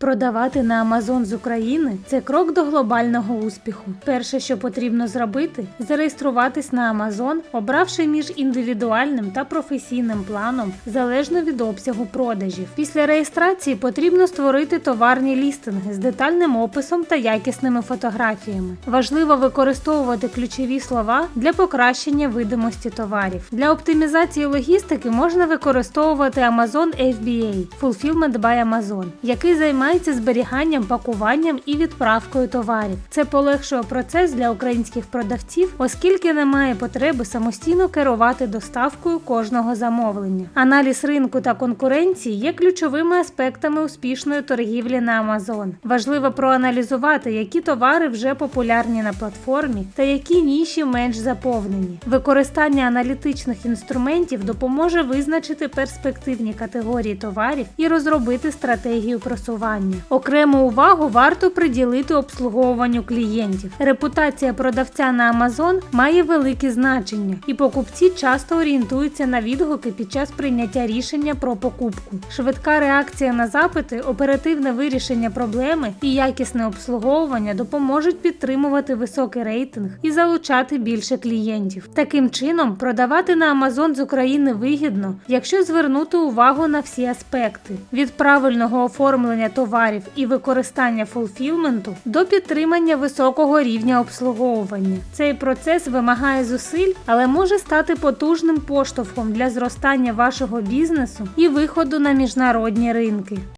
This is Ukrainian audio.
Продавати на Амазон з України це крок до глобального успіху. Перше, що потрібно зробити, зареєструватись на Амазон, обравши між індивідуальним та професійним планом залежно від обсягу продажів. Після реєстрації потрібно створити товарні лістинги з детальним описом та якісними фотографіями. Важливо використовувати ключові слова для покращення видимості товарів. Для оптимізації логістики можна використовувати Amazon FBA Fulfillment by Amazon, який займається зберіганням, пакуванням і відправкою товарів. Це полегшує процес для українських продавців, оскільки немає потреби самостійно керувати доставкою кожного замовлення. Аналіз ринку та конкуренції є ключовими аспектами успішної торгівлі на Amazon. Важливо проаналізувати, які товари вже популярні на платформі та які ніші менш заповнені. Використання аналітичних інструментів допоможе визначити перспективні категорії товарів і розробити стратегію просування. Окрему увагу варто приділити обслуговуванню клієнтів. Репутація продавця на Amazon має велике значення, і покупці часто орієнтуються на відгуки під час прийняття рішення про покупку. Швидка реакція на запити, оперативне вирішення проблеми і якісне обслуговування допоможуть підтримувати високий рейтинг і залучати більше клієнтів. Таким чином, продавати на Amazon з України вигідно, якщо звернути увагу на всі аспекти: від правильного оформлення товарів і використання фулфілменту до підтримання високого рівня обслуговування. Цей процес вимагає зусиль, але може стати потужним поштовхом для зростання вашого бізнесу і виходу на міжнародні ринки.